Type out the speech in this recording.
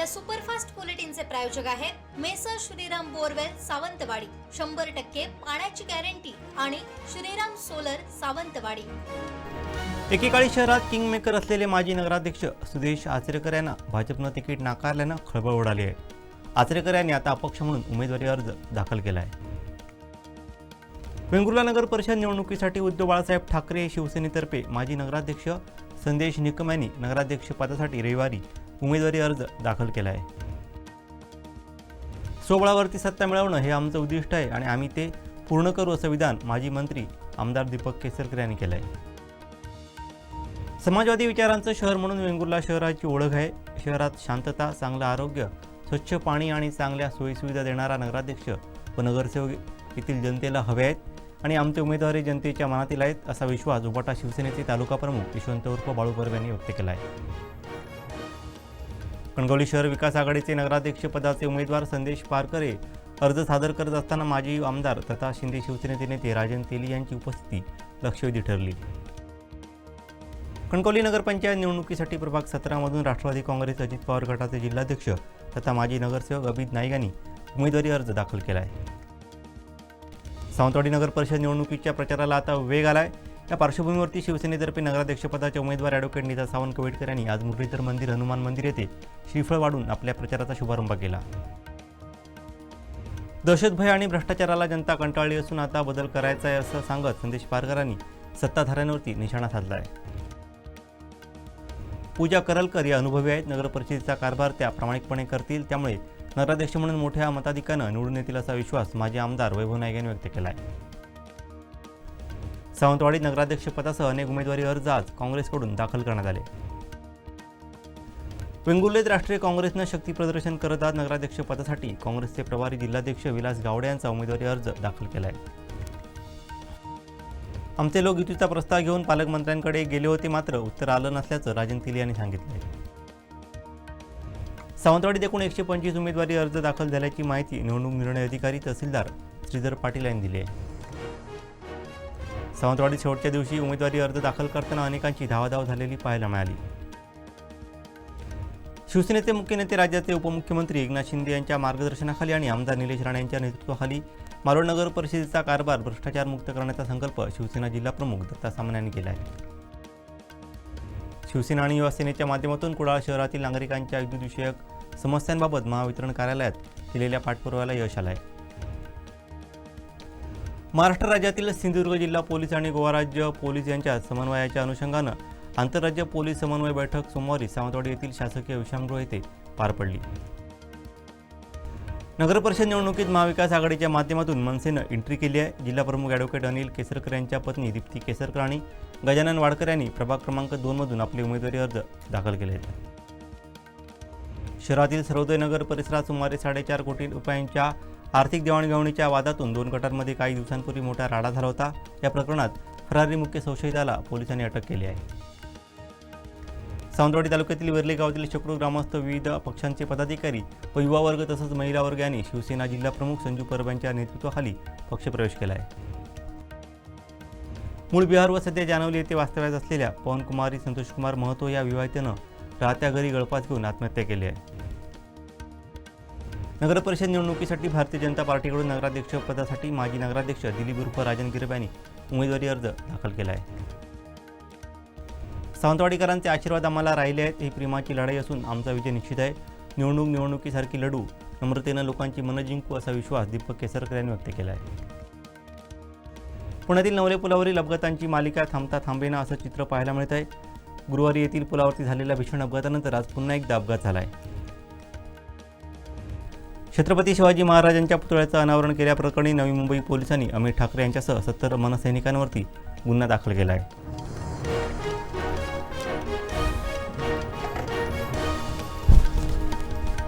या सुपरफास्ट बुलेटिनचे प्रायोजक आहेत मेसर श्रीराम बोरवेल सावंतवाडी. शंभर टक्के पाण्याची गॅरंटी आणि श्रीराम सोलर सावंतवाडी. एकेकाळी शहरात किंगमेकर असलेले माजी नगराध्यक्ष सुदेश आचरेकर यांना भाजपनं तिकीट नाकारल्यानं खळबळ उडाली आहे. आचरेकर यांनी आता अपक्ष म्हणून उमेदवारी अर्ज दाखल केला आहे वेंगुर्ला नगर परिषद निवडणुकीसाठी उद्धव बाळासाहेब ठाकरे शिवसेनेतर्फे माजी नगराध्यक्ष संदेश निकम यांनी नगराध्यक्ष पदासाठी रविवारी उमेदवारी अर्ज दाखल केला आहे सोबळावरती सत्ता मिळवणं हे आमचं उद्दिष्ट आहे आणि आम्ही ते पूर्ण करू असं विधान माजी मंत्री आमदार दीपक केसरकर यांनी केलं आहे समाजवादी विचारांचं शहर म्हणून वेंगुर्ला शहराची ओळख आहे. शहरात शांतता चांगलं आरोग्य स्वच्छ पाणी आणि चांगल्या सोयीसुविधा देणारा नगराध्यक्ष व नगरसेवक येथील जनतेला हवे आहेत आणि आमचे उमेदवारी जनतेच्या मनातील आहेत असा विश्वास उपाटा शिवसेनेचे तालुका प्रमुख यशवंत उर्फ बाळू परब यांनी व्यक्त केला आहे कणकवली शहर विकास आघाडीचे नगराध्यक्षपदाचे उमेदवार संदेश पारकरे अर्ज सादर करत असताना माजी आमदार तथा शिंदे शिवसेनेचे नेते राजन तेली यांची उपस्थिती लक्षवेधी ठरली. कणकवली नगरपंचायत निवडणुकीसाठी प्रभाग सतरामधून राष्ट्रवादी काँग्रेस अजित पवार गटाचे जिल्हाध्यक्ष तथा माजी नगरसेवक अभित नाईक यांनी उमेदवारी अर्ज दाखल केला आहे सावंतवाडी नगर परिषद निवडणुकीच्या प्रचाराला आता वेग आलाय. या पार्श्वभूमीवरती शिवसेनेतर्फे नगराध्यक्षपदाच्या उमेदवार ॲडव्होकेट निधा सावंत कवेटकर यांनी आज मुरलीधर मंदिर हनुमान मंदिर येथे श्रीफळ वाढून आपल्या प्रचाराचा शुभारंभ केला. दहशतभय आणि भ्रष्टाचाराला जनता कंटाळली असून आता बदल करायचा आहे असं सांगत संदेश पारकरांनी सत्ताधाऱ्यांवरती निशाणा साधला आहे पूजा करलकर या अनुभवी आहेत. नगर परिषदेचा कारभार त्या प्रामाणिकपणे करतील. त्यामुळे नगराध्यक्ष म्हणून मोठ्या मताधिकानं निवडून येतील असा विश्वास माजी आमदार वैभव नाईक यांनी व्यक्त केला आहे सावंतवाडी नगराध्यक्षपदासह अनेक उमेदवारी अर्ज आज काँग्रेसकडून दाखल करण्यात आले. वेंगुर्लेत राष्ट्रीय काँग्रेसनं शक्ती प्रदर्शन करत आज नगराध्यक्षपदासाठी काँग्रेसचे प्रभारी जिल्हाध्यक्ष विलास गावडे यांचा उमेदवारी अर्ज दाखल केला आहे आमचे लोक युतीचा प्रस्ताव घेऊन पालकमंत्र्यांकडे गेले होते मात्र उत्तर आलं नसल्याचं राजन तिले यांनी सांगितलं आहे सावंतवाडीत एकूण एकशे पंचवीस उमेदवारी अर्ज दाखल झाल्याची माहिती निवडणूक निर्णय अधिकारी तहसीलदार श्रीधर पाटील यांनी दिली आहे. सावंतवाडी शेवटच्या दिवशी उमेदवारी अर्ज दाखल करताना अनेकांची धावाधाव झालेली पाहायला मिळाली. शिवसेनेचे मुख्य नेते राज्याचे उपमुख्यमंत्री एकनाथ शिंदे यांच्या मार्गदर्शनाखाली आणि आमदार निलेश राणे यांच्या नेतृत्वाखाली मारोळ नगर परिषदेचा कारभार भ्रष्टाचारमुक्त करण्याचा संकल्प शिवसेना जिल्हा प्रमुख दत्ता सामने यांनी केला आहे. शिवसेना आणि युवा सेनेच्या माध्यमातून कुडाळ शहरातील नागरिकांच्या विद्युतविषयक समस्यांबाबत महावितरण कार्यालयात केलेल्या पाठपुराव्याला यश आलं आहे महाराष्ट्र राज्यातील सिंधुदुर्ग जिल्हा पोलीस आणि गोवा राज्य पोलीस यांच्या समन्वयाच्या अनुषंगानं आंतरराज्य पोलीस समन्वय बैठक सोमवारी सावंतवाडी येथील शासकीय विश्रामगृह येथे पार पडली. नगरपरिषद निवडणुकीत महाविकास आघाडीच्या माध्यमातून मनसेनं एंट्री केली आहे. जिल्हाप्रमुख ॲडव्होकेट अनिल केसरकर यांच्या पत्नी दीप्ती केसरकर आणि गजानन वाडकर यांनी प्रभाग क्रमांक दोनमधून आपले उमेदवारी अर्ज दाखल केले आहेत. शहरातील सर्वोदय नगर परिसरात सुमारे साडेचार कोटी रुपयांच्या आर्थिक देवाणघेवाणीच्या वादातून दोन गटांमध्ये काही दिवसांपूर्वी मोठा राडा झाला होता. या प्रकरणात फरारी मुख्य संशयिताला पोलिसांनी अटक केली आहे. सावंतवाडी तालुक्यातील वेर्ले गावातील शेकडो ग्रामस्थ विविध पक्षांचे पदाधिकारी व युवा वर्ग तसंच महिला वर्ग यांनी शिवसेना जिल्हा प्रमुख संजू परब यांच्या नेतृत्वाखाली पक्षप्रवेश केला आहे. मूळ बिहार व सध्या जानवली येथे वास्तव्यात असलेल्या पवनकुमारी संतोषकुमार महतो या विवाहितेनं राहत्या घरी गळपास घेऊन आत्महत्या केली आहे. नगरपरिषद निवडणुकीसाठी भारतीय जनता पार्टीकडून नगराध्यक्षपदासाठी माजी नगराध्यक्ष दिलीप उर्फ राजन गिरब यांनी उमेदवारी अर्ज दाखल केला आहे. सावंतवाडीकरांचे आशीर्वाद आम्हाला राहिले आहेत ही प्रेमाची लढाई असून आमचा विजय निश्चित आहे. निवडणूक निवडणुकीसारखी लढू नम्रतेनं लोकांची मनं जिंकू असा विश्वास दीपक केसरकर यांनी व्यक्त केला आहे. पुण्यातील नवले पुलावरील अपघातांची मालिका थांबता थांबेना असं चित्र पाहायला मिळत आहे. गुरुवारी येथील पुलावरती झालेल्या भीषण अपघातानंतर आज पुन्हा एकदा अपघात झाला आहे. छत्रपती शिवाजी महाराजांच्या पुतळ्याचं अनावरण केल्याप्रकरणी नवी मुंबई पोलिसांनी अमित ठाकरे यांच्यासह सत्तर मनसैनिकांवरती गुन्हा दाखल केला आहे.